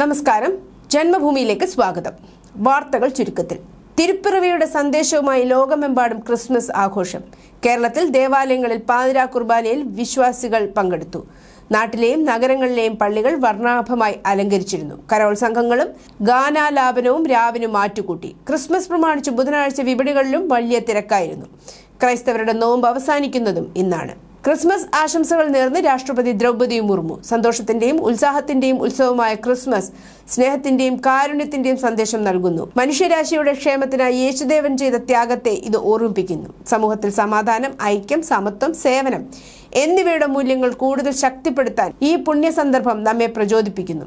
നമസ്കാരം. ജന്മഭൂമിയിലേക്ക് സ്വാഗതം. വാർത്തകൾ ചുരുക്കത്തിൽ. തിരുപ്പിറവിയുടെ സന്ദേശവുമായി ലോകമെമ്പാടും ക്രിസ്മസ് ആഘോഷം. കേരളത്തിൽ ദേവാലയങ്ങളിൽ പാതിരാ കുർബാനയിൽ വിശ്വാസികൾ പങ്കെടുത്തു. നാട്ടിലെയും നഗരങ്ങളിലെയും പള്ളികൾ വർണാഭമായി അലങ്കരിച്ചിരുന്നു. കരോൾ സംഘങ്ങളും ഗാനാലാപനവും രാവിനും മാറ്റുകൂട്ടി ക്രിസ്മസ് പ്രമാണിച്ച് ബുധനാഴ്ച വിപണികളിലും വലിയ തിരക്കായിരുന്നു. ക്രൈസ്തവരുടെ നോമ്പ് അവസാനിക്കുന്നതും ഇന്നാണ്. ക്രിസ്മസ് ആശംസകൾ നേർന്ന് രാഷ്ട്രപതി ദ്രൗപദി മുർമു. സന്തോഷത്തിന്റെയും ഉത്സാഹത്തിന്റെയും ഉത്സവമായ ക്രിസ്മസ് സ്നേഹത്തിന്റെയും കാരുണ്യത്തിന്റെയും സന്ദേശം നൽകുന്നു. മനുഷ്യരാശിയുടെ ക്ഷേമത്തിനായി യേശുദേവൻ ചെയ്ത ത്യാഗത്തെ ഇത് ഓർമ്മിപ്പിക്കുന്നു. സമൂഹത്തിൽ സമാധാനം ഐക്യം സമത്വം സേവനം എന്നിവയുടെ മൂല്യങ്ങൾ കൂടുതൽ ശക്തിപ്പെടുത്താൻ ഈ പുണ്യ സന്ദർഭം നമ്മെ പ്രചോദിപ്പിക്കുന്നു.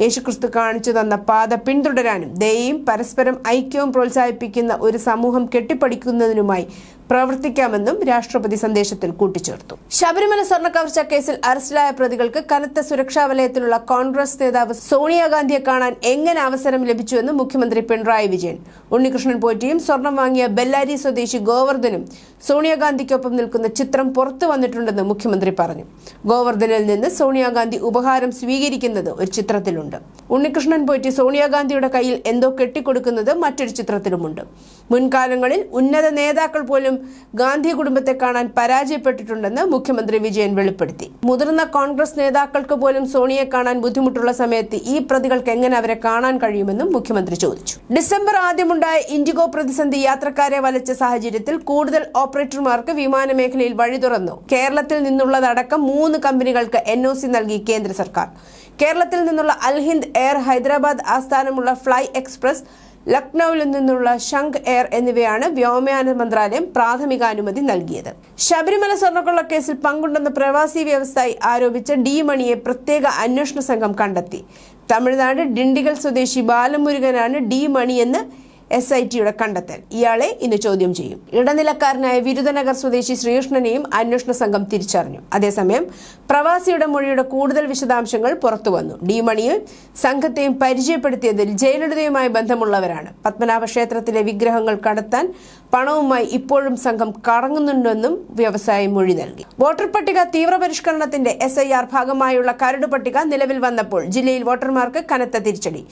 യേശുക്രിസ്തു കാണിച്ചു തന്ന പാത പിന്തുടരാനും ദയയും പരസ്പരം ഐക്യവും പ്രോത്സാഹിപ്പിക്കുന്ന ഒരു സമൂഹം കെട്ടിപ്പടിക്കുന്നതിനുമായി പ്രവർത്തിക്കാമെന്നും രാഷ്ട്രപതി സന്ദേശത്തിൽ കൂട്ടിച്ചേർത്തു. ശബരിമല സ്വർണക്കവർച്ച കേസിൽ അറസ്റ്റിലായ പ്രതികൾക്ക് കനത്ത സുരക്ഷാ വലയത്തിലുള്ള കോൺഗ്രസ് നേതാവ് സോണിയാഗാന്ധിയെ കാണാൻ എങ്ങനെ അവസരം ലഭിച്ചുവെന്ന് മുഖ്യമന്ത്രി പിണറായി വിജയൻ. ഉണ്ണികൃഷ്ണൻ പോറ്റിയും സ്വർണം വാങ്ങിയ ബെല്ലാരി സ്വദേശി ഗോവർദ്ധനും സോണിയാഗാന്ധിക്കൊപ്പം നിൽക്കുന്ന ചിത്രം പുറത്തു വന്നിട്ടുണ്ടെന്ന് മുഖ്യമന്ത്രി പറഞ്ഞു. ഗോവർദ്ധനിൽ നിന്ന് സോണിയാഗാന്ധി ഉപഹാരം സ്വീകരിക്കുന്നത് ഒരു ചിത്രത്തിലുണ്ട്. ഉണ്ണികൃഷ്ണൻ പോറ്റി സോണിയാഗാന്ധിയുടെ കയ്യിൽ എന്തോ കെട്ടിക്കൊടുക്കുന്നത് മറ്റൊരു ചിത്രത്തിലുമുണ്ട്. മുൻകാലങ്ങളിൽ ഉന്നത നേതാക്കൾ പോലും ഗാന്ധി കുടുംബത്തെ കാണാൻ പരാജയപ്പെട്ടിട്ടുണ്ടെന്ന് മുഖ്യമന്ത്രി വിജയൻ വെളിപ്പെടുത്തി. മുതിർന്ന കോൺഗ്രസ് നേതാക്കൾക്ക് പോലും സോണിയെ കാണാൻ ബുദ്ധിമുട്ടുള്ള സമയത്ത് ഈ പ്രതികൾക്ക് എങ്ങനെ അവരെ കാണാൻ കഴിയുമെന്നും മുഖ്യമന്ത്രി ചോദിച്ചു. ഡിസംബർ ആദ്യമുണ്ടായ ഇൻഡിഗോ പ്രതിസന്ധി യാത്രക്കാരെ വലച്ച സാഹചര്യത്തിൽ കൂടുതൽ ഓപ്പറേറ്റർമാർക്ക് വിമാന മേഖലയിൽ വഴി തുറന്നു. കേരളത്തിൽ നിന്നുള്ളതടക്കം മൂന്ന് കമ്പനികൾക്ക് എൻ നൽകി കേന്ദ്ര സർക്കാർ. കേരളത്തിൽ നിന്നുള്ള അൽഹിന്ദ് എയർ ഹൈദരാബാദ് ആസ്ഥാനമുള്ള ഫ്ലൈ എക്സ്പ്രസ് ലക്നൌവിൽ നിന്നുള്ള ശംഖ് എയർ എന്നിവയാണ് വ്യോമയാന മന്ത്രാലയം പ്രാഥമികാനുമതി നൽകിയത്. ശബരിമല സ്വർണക്കൊള്ള കേസിൽ പങ്കുണ്ടെന്ന് പ്രവാസി വ്യവസായി ആരോപിച്ച ഡി മണിയെ പ്രത്യേക അന്വേഷണ സംഘം കണ്ടെത്തി. തമിഴ്നാട് ഡിണ്ടിഗൽ സ്വദേശി ബാലമുരുകനാണ് ഡി മണിയെന്ന് എസ് ഐ ടിയുടെ കണ്ടെത്തൽ. ഇയാളെ ഇന്ന് ചോദ്യം ചെയ്യും. ഇടനിലക്കാരനായ വിരുദനഗർ സ്വദേശി ശ്രീകൃഷ്ണനെയും അന്വേഷണ സംഘം തിരിച്ചറിഞ്ഞു. അതേസമയം പ്രവാസിയുടെ മൊഴിയുടെ കൂടുതൽ വിശദാംശങ്ങൾ പുറത്തുവന്നു ഡി മണിയെ സംഘത്തെയും പരിചയപ്പെടുത്തിയതിൽ ജയലളിതയുമായി ബന്ധമുള്ളവരാണ്. പത്മനാഭ ക്ഷേത്രത്തിലെ വിഗ്രഹങ്ങൾ കടത്താൻ പണവുമായി ഇപ്പോഴും സംഘം കറങ്ങുന്നുണ്ടെന്നും വ്യവസായം മൊഴി നൽകി. വോട്ടർ പട്ടിക തീവ്രപരിഷ്കരണത്തിന്റെ എസ് ഐ ആർ ഭാഗമായുള്ള കരട് പട്ടിക നിലവിൽ വന്നപ്പോൾ ജില്ലയിൽ വോട്ടർമാർക്ക് കനത്ത തിരിച്ചടി.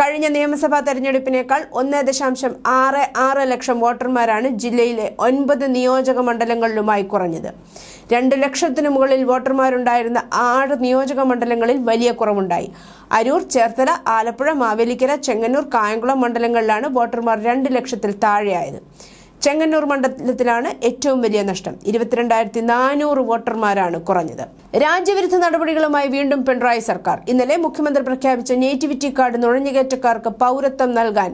കഴിഞ്ഞ നിയമസഭാ തെരഞ്ഞെടുപ്പിനേക്കാൾ ഒന്ന് ദശാംശം ആറ് ആറ് ലക്ഷം വോട്ടർമാരാണ് ജില്ലയിലെ ഒൻപത് നിയോജക മണ്ഡലങ്ങളിലുമായി കുറഞ്ഞത്. രണ്ട് ലക്ഷത്തിനു മുകളിൽ വോട്ടർമാരുണ്ടായിരുന്ന ആറ് നിയോജക മണ്ഡലങ്ങളിൽ വലിയ കുറവുണ്ടായി. അരൂർ ചേർത്തല ആലപ്പുഴ മാവേലിക്കര ചെങ്ങന്നൂർ കായംകുളം മണ്ഡലങ്ങളിലാണ് വോട്ടർമാർ രണ്ട് ലക്ഷത്തിൽ താഴെയായത്. ചെങ്ങന്നൂർ മണ്ഡലത്തിലാണ് ഏറ്റവും വലിയ നഷ്ടം. ഇരുപത്തിരണ്ടായിരത്തി നാനൂറ് വോട്ടർമാരാണ് കുറഞ്ഞത്. രാജ്യവിരുദ്ധ നടപടികളുമായി വീണ്ടും പിണറായി സർക്കാർ. ഇന്നലെ മുഖ്യമന്ത്രി പ്രഖ്യാപിച്ച നേറ്റിവിറ്റി കാർഡ് നുഴഞ്ഞുകയറ്റക്കാർക്ക് പൗരത്വം നൽകാൻ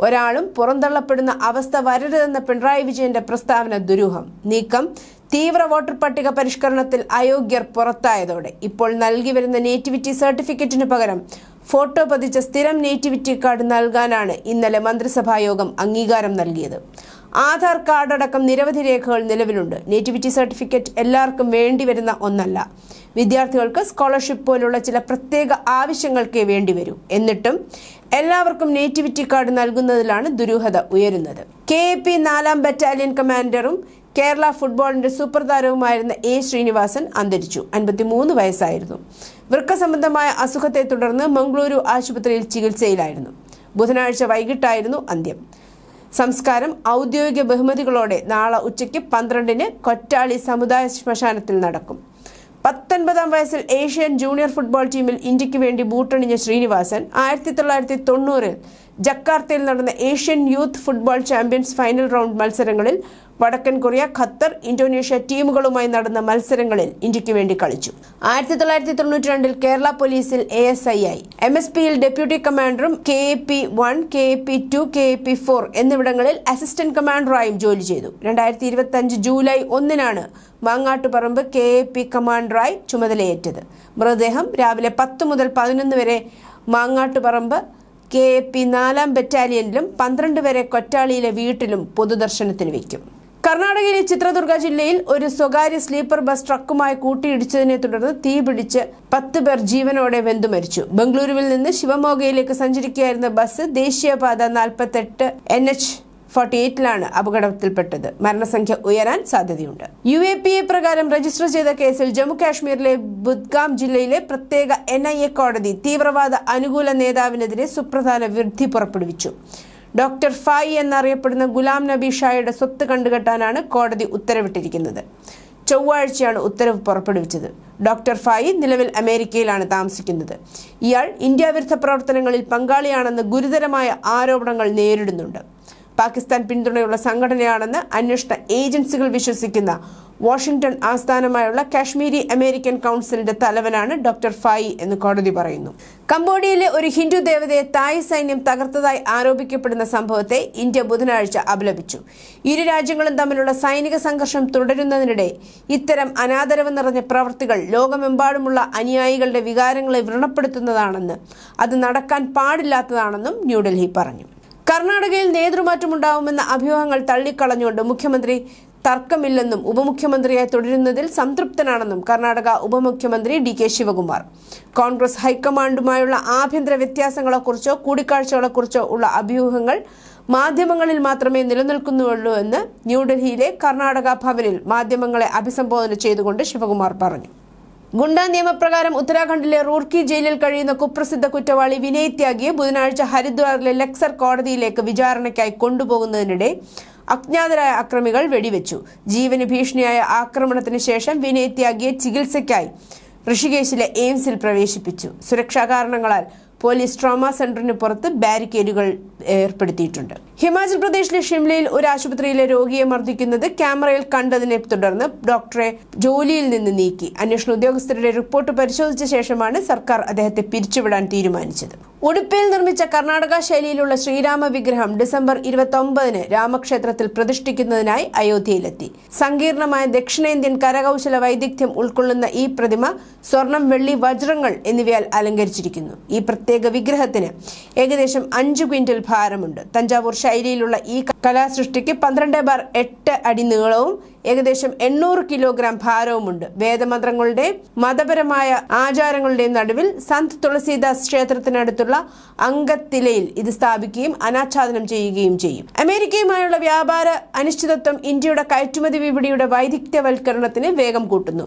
ഒരാളും പുറന്തള്ളപ്പെടുന്ന അവസ്ഥ വരരുതെന്ന പിണറായി വിജയന്റെ പ്രസ്താവന ദുരൂഹം. നീക്കം തീവ്ര വോട്ടർ പട്ടിക പരിഷ്കരണത്തിൽ അയോഗ്യർ പുറത്തായതോടെ ഇപ്പോൾ നൽകി വരുന്ന നേറ്റിവിറ്റി സർട്ടിഫിക്കറ്റിന് പകരം ഫോട്ടോ പതിച്ച സ്ഥിരം നേറ്റിവിറ്റി കാർഡ് നൽകാനാണ് ഇന്നലെ മന്ത്രിസഭായോഗം അംഗീകാരം നൽകിയത്. ആധാർ കാർഡ് അടക്കം നിരവധി രേഖകൾ നിലവിലുണ്ട്. നേറ്റിവിറ്റി സർട്ടിഫിക്കറ്റ് എല്ലാവർക്കും വേണ്ടിവരുന്ന ഒന്നല്ല. വിദ്യാർത്ഥികൾക്ക് സ്കോളർഷിപ്പ് പോലുള്ള ചില പ്രത്യേക ആവശ്യങ്ങൾക്കേ വേണ്ടിവരൂ എന്നിട്ടും എല്ലാവർക്കും നേറ്റിവിറ്റി കാർഡ് നൽകുന്നതിലാണ് ദുരൂഹത ഉയരുന്നത്. കെ എ പി നാലാം ബറ്റാലിയൻ കമാൻഡറും കേരള ഫുട്ബോളിന്റെ സൂപ്പർ താരവുമായിരുന്ന എ ശ്രീനിവാസൻ അന്തരിച്ചു. അൻപത്തിമൂന്ന് വയസ്സായിരുന്നു. വൃക്ക സംബന്ധമായ അസുഖത്തെ തുടർന്ന് മംഗളൂരു ആശുപത്രിയിൽ ചികിത്സയിലായിരുന്നു. ബുധനാഴ്ച വൈകിട്ടായിരുന്നു അന്ത്യം. സംസ്കാരം ഔദ്യോഗിക ബഹുമതികളോടെ നാളെ ഉച്ചയ്ക്ക് പന്ത്രണ്ടിന് കൊറ്റാളി സമുദായ ശ്മശാനത്തിൽ നടക്കും. പത്തൊൻപതാം വയസ്സിൽ ഏഷ്യൻ ജൂനിയർ ഫുട്ബോൾ ടീമിൽ ഇന്ത്യയ്ക്ക് വേണ്ടി ബൂട്ടണിഞ്ഞ ശ്രീനിവാസൻ ആയിരത്തി തൊള്ളായിരത്തി തൊണ്ണൂറിൽ ജക്കാർത്തയിൽ നടന്ന Asian youth football champions final round മത്സരങ്ങളിൽ വടക്കൻ കൊറിയ ഖത്തർ ഇന്തോനേഷ്യ ടീമുകളുമായി നടന്ന മത്സരങ്ങളിൽ ഇന്ത്യയ്ക്ക് വേണ്ടി കളിച്ചു. ആയിരത്തി തൊള്ളായിരത്തി തൊണ്ണൂറ്റി രണ്ടിൽ കേരള പോലീസിൽ എ എസ് ഐ ആയി. എം എസ് പിയിൽ deputy കമാൻഡറും K A P one K A P two K A P four എന്നിവിടങ്ങളിൽ അസിസ്റ്റന്റ് കമാൻഡറായും ജോലി ചെയ്തു. രണ്ടായിരത്തി ഇരുപത്തി അഞ്ച് ജൂലൈ ഒന്നിനാണ് മാങ്ങാട്ടുപറമ്പ് കെ എ പി കമാൻഡറായി ചുമതലയേറ്റത്. മൃതദേഹം രാവിലെ പത്ത് മുതൽ പതിനൊന്ന് വരെ മാങ്ങാട്ടുപറമ്പ് കെ എ പി നാലാം ബറ്റാലിയനിലും പന്ത്രണ്ട് വരെ കൊറ്റാളിയിലെ വീട്ടിലും പൊതുദർശനത്തിന് വയ്ക്കും. കർണാടകയിലെ ചിത്രദുർഗ ജില്ലയിൽ ഒരു സ്വകാര്യ സ്ലീപ്പർ ബസ് ട്രക്കുമായി കൂട്ടിയിടിച്ചതിനെ തുടർന്ന് തീ പിടിച്ച് പത്ത് പേർ ജീവനോടെ വെന്തു മരിച്ചു. ബംഗളൂരുവിൽ നിന്ന് ശിവമോഗയിലേക്ക് സഞ്ചരിക്കുകയായിരുന്ന ബസ് ദേശീയപാത നാൽപ്പത്തെട്ട് എൻ എച്ച് ഫോർട്ടി എയ്റ്റിലാണ് അപകടത്തിൽപ്പെട്ടത്. മരണസംഖ്യ ഉയരാൻ സാധ്യതയുണ്ട്. യു എ പി എ പ്രകാരം രജിസ്റ്റർ ചെയ്ത കേസിൽ ജമ്മു കാശ്മീരിലെ ബുദ്ഗാം ജില്ലയിലെ പ്രത്യേക എൻ ഐ എ കോടതി തീവ്രവാദ അനുകൂല നേതാവിനെതിരെ സുപ്രധാന വിധി പുറപ്പെടുവിച്ചു. ഡോക്ടർ ഫായി എന്നറിയപ്പെടുന്ന ഗുലാം നബി ഷായുടെ സ്വത്ത് കണ്ടുകെട്ടാനാണ് കോടതി ഉത്തരവിട്ടിരിക്കുന്നത്. ചൊവ്വാഴ്ചയാണ് ഉത്തരവ് പുറപ്പെടുവിച്ചത്. ഡോക്ടർ ഫായി നിലവിൽ അമേരിക്കയിലാണ് താമസിക്കുന്നത്. ഇയാൾ ഇന്ത്യ വിരുദ്ധ പ്രവർത്തനങ്ങളിൽ പങ്കാളിയാണെന്ന് ഗുരുതരമായ ആരോപണങ്ങൾ നേരിടുന്നുണ്ട്. പാകിസ്ഥാൻ പിന്തുണയുള്ള സംഘടനയാണെന്ന് അന്വേഷണ ഏജൻസികൾ വിശ്വസിക്കുന്ന വാഷിംഗ്ടൺ ആസ്ഥാനമായുള്ള കാശ്മീരി അമേരിക്കൻ കൗൺസിലിന്റെ തലവനാണ് ഡോക്ടർ ഫായി എന്ന് കോടതി പറയുന്നു. കംബോഡിയയിലെ ഒരു ഹിന്ദു ദേവതയെ തായ് സൈന്യം തകർത്തതായി ആരോപിക്കപ്പെടുന്ന സംഭവത്തെ ഇന്ത്യ ബുധനാഴ്ച അപലപിച്ചു. ഇരു രാജ്യങ്ങളും തമ്മിലുള്ള സൈനിക സംഘർഷം തുടരുന്നതിനിടെ ഇത്തരം അനാദരവ് നിറഞ്ഞ പ്രവൃത്തികൾ ലോകമെമ്പാടുമുള്ള അനുയായികളുടെ വികാരങ്ങളെ വ്രണപ്പെടുത്തുന്നതാണെന്ന് അത് നടക്കാൻ പാടില്ലാത്തതാണെന്നും ന്യൂഡൽഹി പറഞ്ഞു. കർണാടകയിൽ നേതൃമാറ്റമുണ്ടാവുമെന്ന അഭ്യൂഹങ്ങൾ തള്ളിക്കളഞ്ഞുകൊണ്ട് മുഖ്യമന്ത്രി തർക്കമില്ലെന്നും ഉപമുഖ്യമന്ത്രിയായി തുടരുന്നതിൽ സംതൃപ്തനാണെന്നും കർണാടക ഉപമുഖ്യമന്ത്രി ഡി കെ ശിവകുമാർ. കോൺഗ്രസ് ഹൈക്കമാൻഡുമായുള്ള ആഭ്യന്തര വ്യത്യാസങ്ങളെക്കുറിച്ചോ കൂടിക്കാഴ്ചകളെക്കുറിച്ചോ ഉള്ള അഭ്യൂഹങ്ങൾ മാധ്യമങ്ങളിൽ മാത്രമേ നിലനിൽക്കുന്നുള്ളൂ എന്ന് ന്യൂഡൽഹിയിലെ കർണാടക ഭവനിൽ മാധ്യമങ്ങളെ അഭിസംബോധന ചെയ്തുകൊണ്ട് ശിവകുമാർ പറഞ്ഞു. ഗുണ്ട നിയമപ്രകാരം ഉത്തരാഖണ്ഡിലെ റൂർക്കി ജയിലിൽ കഴിയുന്ന കുപ്രസിദ്ധ കുറ്റവാളി വിനയ് ത്യാഗിയെ ബുധനാഴ്ച ഹരിദ്വാറിലെ ലക്സർ കോടതിയിലേക്ക് വിചാരണയ്ക്കായി കൊണ്ടുപോകുന്നതിനിടെ അജ്ഞാതരായ അക്രമികൾ വെടിവെച്ചു. ജീവന് ഭീഷണിയായ ആക്രമണത്തിന് ശേഷം വിനയ് ത്യാഗിയെ ചികിത്സയ്ക്കായി ഋഷികേശിലെ എയിംസിൽ പ്രവേശിപ്പിച്ചു. സുരക്ഷാ കാരണങ്ങളാൽ പോലീസ് ട്രോമ സെന്ററിന് പുറത്ത് ബാരിക്കേഡുകൾ ഏർപ്പെടുത്തിയിട്ടുണ്ട്. ഹിമാചൽ പ്രദേശിലെ ഷിംലയിൽ ഒരു ആശുപത്രിയിലെ രോഗിയെ മർദ്ദിക്കുന്നത് ക്യാമറയിൽ കണ്ടതിനെ തുടർന്ന് ഡോക്ടറെ ജോലിയിൽ നിന്ന് നീക്കി. അന്വേഷണ ഉദ്യോഗസ്ഥരുടെ റിപ്പോർട്ട് പരിശോധിച്ച ശേഷമാണ് സർക്കാർ അദ്ദേഹത്തെ പിരിച്ചുവിടാൻ തീരുമാനിച്ചത്. ഉടുപ്പിയിൽ നിർമ്മിച്ച കർണാടക ശൈലിയിലുള്ള ശ്രീരാമ വിഗ്രഹം ഡിസംബർ ഇരുപത്തി ഒമ്പതിന് രാമക്ഷേത്രത്തിൽ പ്രതിഷ്ഠിക്കുന്നതിനായി അയോധ്യയിലെത്തി. സങ്കീർണമായ ദക്ഷിണേന്ത്യൻ കരകൗശല വൈദഗ്ധ്യം ഉൾക്കൊള്ളുന്ന ഈ പ്രതിമ സ്വർണം വെള്ളി വജ്രങ്ങൾ എന്നിവയാൽ അലങ്കരിച്ചിരിക്കുന്നു. ഈ പ്രത്യേക വിഗ്രഹത്തിന് ഏകദേശം അഞ്ചു ക്വിന്റൽ ഭാരമുണ്ട്. തഞ്ചാവൂർ ശൈലിയിലുള്ള ഈ കലാസൃഷ്ടിക്ക് പന്ത്രണ്ട് ബാർ എട്ട് അടി നീളവും ഏകദേശം എണ്ണൂറ് കിലോഗ്രാം ഭാരവുമുണ്ട്. വേദമന്ത്രങ്ങളുടെ മതപരമായ ആചാരങ്ങളുടെയും നടുവിൽ സന്ത് തുളസീദാസ് ക്ഷേത്രത്തിനടുത്തുള്ള അങ്കത്തിലയിൽ ഇത് സ്ഥാപിക്കുകയും അനാച്ഛാദനം ചെയ്യുകയും ചെയ്യും. അമേരിക്കയുമായുള്ള വ്യാപാര അനിശ്ചിതത്വം ഇന്ത്യയുടെ കയറ്റുമതി വിപണിയുടെ വൈദഗ്ധ്യവൽക്കരണത്തിന് വേഗം കൂട്ടുന്നു.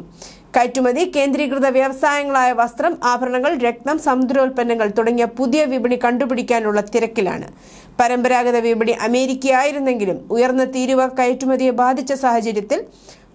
കയറ്റുമതി കേന്ദ്രീകൃത വ്യവസായങ്ങളായ വസ്ത്രം ആഭരണങ്ങൾ രക്തം സമുദ്രോൽപ്പന്നങ്ങൾ തുടങ്ങിയ പുതിയ വിപണി കണ്ടുപിടിക്കാനുള്ള തിരക്കിലാണ്. പരമ്പരാഗത വിപണി അമേരിക്കയായിരുന്നെങ്കിലും ഉയർന്ന തീരുവ കയറ്റുമതിയെ ബാധിച്ച സാഹചര്യത്തിൽ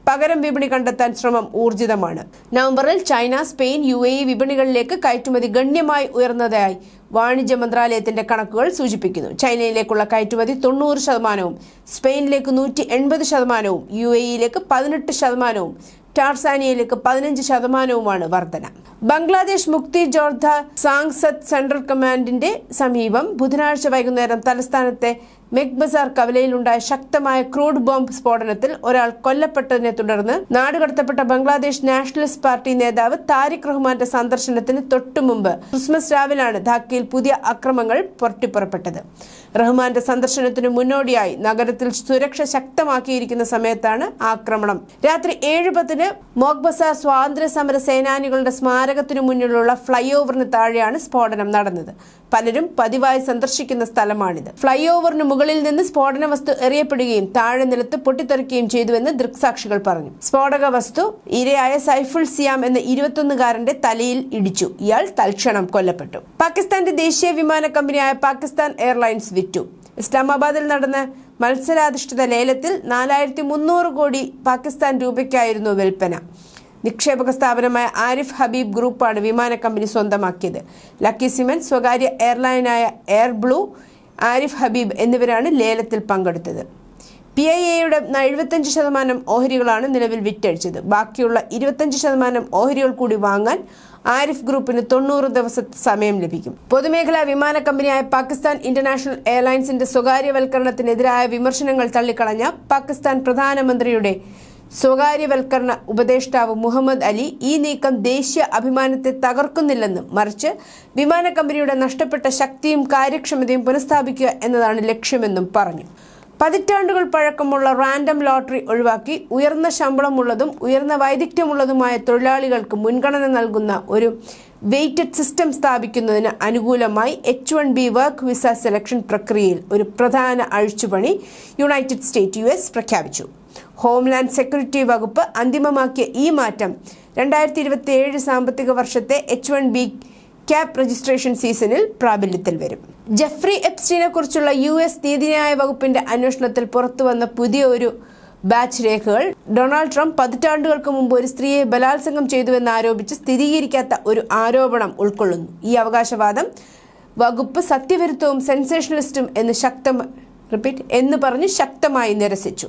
പകരം വിപണി കണ്ടെത്താൻ ശ്രമം ഊർജിതമാണ്. നവംബറിൽ ചൈന സ്പെയിൻ യു എ വിപണികളിലേക്ക് കയറ്റുമതി ഗണ്യമായി ഉയർന്നതായി വാണിജ്യ മന്ത്രാലയത്തിന്റെ കണക്കുകൾ സൂചിപ്പിക്കുന്നു. ചൈനയിലേക്കുള്ള കയറ്റുമതി തൊണ്ണൂറ് ശതമാനവും സ്പെയിനിലേക്ക് നൂറ്റി എൺപത് ശതമാനവും യു എ ഇയിലേക്ക് പതിനെട്ട് ശതമാനവും ടാർസാനിയയിലേക്ക് പതിനഞ്ച് ശതമാനവുമാണ് വർധന. ബംഗ്ലാദേശ് മുക്തി ജോർധ സാങ്സത് സെൻട്രൽ കമാൻഡിന്റെ സമീപം ബുധനാഴ്ച വൈകുന്നേരം തലസ്ഥാനത്തെ മെക് ബസാർ കവലയിലുണ്ടായ ശക്തമായ ക്രൂഡ് ബോംബ് സ്ഫോടനത്തിൽ ഒരാൾ കൊല്ലപ്പെട്ടതിനെ തുടർന്ന് നാടുകടത്തപ്പെട്ട ബംഗ്ലാദേശ് നാഷണലിസ്റ്റ് പാർട്ടി നേതാവ് താരിഖ് റഹ്മാന്റെ സന്ദർശനത്തിന് തൊട്ടുമുമ്പ് ക്രിസ്മസ് രാവിലാണ് ധാക്കയിൽ പുതിയ അക്രമങ്ങൾ പൊട്ടിപ്പുറപ്പെട്ടത്. റഹ്മാന്റെ സന്ദർശനത്തിന് മുന്നോടിയായി നഗരത്തിൽ സുരക്ഷ ശക്തമാക്കിയിരിക്കുന്ന സമയത്താണ് ആക്രമണം. രാത്രി ഏഴ് പത്തിന് മോഗ്ബസാർ സ്വാതന്ത്ര്യ സമര സേനാനികളുടെ സ്മാരകത്തിനു മുന്നിലുള്ള ഫ്ലൈ ഓവറിന് താഴെയാണ് സ്ഫോടനം നടന്നത്. പലരും പതിവായി സന്ദർശിക്കുന്ന സ്ഥലമാണിത്. ഫ്ലൈ ഓവറിന് മുകളിൽ നിന്ന് സ്ഫോടന വസ്തു എറിയപ്പെടുകയും താഴെ നിലത്ത് പൊട്ടിത്തെറിക്കുകയും ചെയ്തുവെന്ന് ദൃക്സാക്ഷികൾ പറഞ്ഞു. സ്ഫോടക വസ്തു ഇരയായ സൈഫുൾ സിയാം എന്ന ഇരുപത്തൊന്നുകാരന്റെ തലയിൽ ഇടിച്ചു. ഇയാൾ തൽക്ഷണം കൊല്ലപ്പെട്ടു. പാകിസ്ഥാന്റെ ദേശീയ വിമാന കമ്പനിയായ പാകിസ്ഥാൻ എയർലൈൻസ് വിറ്റു. ഇസ്ലാമാബാദിൽ നടന്ന മത്സരാധിഷ്ഠിത ലേലത്തിൽ നാലായിരത്തി മുന്നൂറ് കോടി പാകിസ്ഥാൻ രൂപയ്ക്കായിരുന്നു വിൽപ്പന. നിക്ഷേപക സ്ഥാപനമായ ആരിഫ് ഹബീബ് ഗ്രൂപ്പാണ് വിമാന കമ്പനി സ്വന്തമാക്കിയത്. ലക്കി സിമെന്റ് സ്വകാര്യ എയർലൈനായ എയർ ബ്ലൂ ആരിഫ് ഹബീബ് എന്നിവരാണ് ലേലത്തിൽ പങ്കെടുത്തത്. പി ഐ എയുടെ എഴുപത്തഞ്ച് ശതമാനം ഓഹരികളാണ് നിലവിൽ വിറ്റഴിച്ചത്. ബാക്കിയുള്ള ഇരുപത്തഞ്ച് ശതമാനം ഓഹരികൾ കൂടി വാങ്ങാൻ ആരിഫ് ഗ്രൂപ്പിന് തൊണ്ണൂറ് ദിവസത്തെ സമയം ലഭിക്കും. പൊതുമേഖലാ വിമാന കമ്പനിയായ പാകിസ്ഥാൻ ഇന്റർനാഷണൽ എയർലൈൻസിന്റെ സ്വകാര്യവൽക്കരണത്തിനെതിരായ വിമർശനങ്ങൾ തള്ളിക്കളഞ്ഞ പാകിസ്ഥാൻ പ്രധാനമന്ത്രിയുടെ സ്വകാര്യവൽക്കരണ ഉപദേഷ്ടാവ് മുഹമ്മദ് അലി ഈ നീക്കം ദേശീയ അഭിമാനത്തെ തകർക്കുന്നില്ലെന്നും മറിച്ച് വിമാന കമ്പനിയുടെ നഷ്ടപ്പെട്ട ശക്തിയും കാര്യക്ഷമതയും പുനഃസ്ഥാപിക്കുക എന്നതാണ് ലക്ഷ്യമെന്നും പറഞ്ഞു. പതിറ്റാണ്ടുകൾ പഴക്കമുള്ള റാൻഡം ലോട്ടറി ഒഴിവാക്കി ഉയർന്ന ശമ്പളമുള്ളതും ഉയർന്ന വൈദഗ്ധ്യമുള്ളതുമായ തൊഴിലാളികൾക്ക് മുൻഗണന നൽകുന്ന ഒരു വെയ്റ്റഡ് സിസ്റ്റം സ്ഥാപിക്കുന്നതിന് അനുകൂലമായി H one B work visa selection പ്രക്രിയയിൽ ഒരു പ്രധാന അഴിച്ചുപണി യുണൈറ്റഡ് സ്റ്റേറ്റ് യു പ്രഖ്യാപിച്ചു. ഹോംലാൻഡ് സെക്യൂരിറ്റി വകുപ്പ് അന്തിമമാക്കിയ ഈ മാറ്റം രണ്ടായിരത്തി ഇരുപത്തി ഏഴ് സാമ്പത്തിക വർഷത്തെ H one B cap registration സീസണിൽ പ്രാബല്യത്തിൽ വരും. ജെഫ്രി എപ്സ്റ്റീനെ കുറിച്ചുള്ള യു എസ് നീതിന്യായ വകുപ്പിന്റെ അന്വേഷണത്തിൽ പുറത്തുവന്ന പുതിയ ഒരു ബാച്ച് രേഖകൾ ഡൊണാൾഡ് ട്രംപ് പതിറ്റാണ്ടുകൾക്ക് മുമ്പ് ഒരു സ്ത്രീയെ ബലാത്സംഗം ചെയ്തുവെന്ന് ആരോപിച്ച് സ്ഥിരീകരിക്കാത്ത ഒരു ആരോപണം ഉൾക്കൊള്ളുന്നു. ഈ അവകാശവാദം വകുപ്പ് സത്യവിരുദ്ധവും സെൻസേഷണലിസ്റ്റും എന്ന് ശക്തം റിപ്പീറ്റ് എന്ന് പറഞ്ഞ് ശക്തമായി നിരസിച്ചു.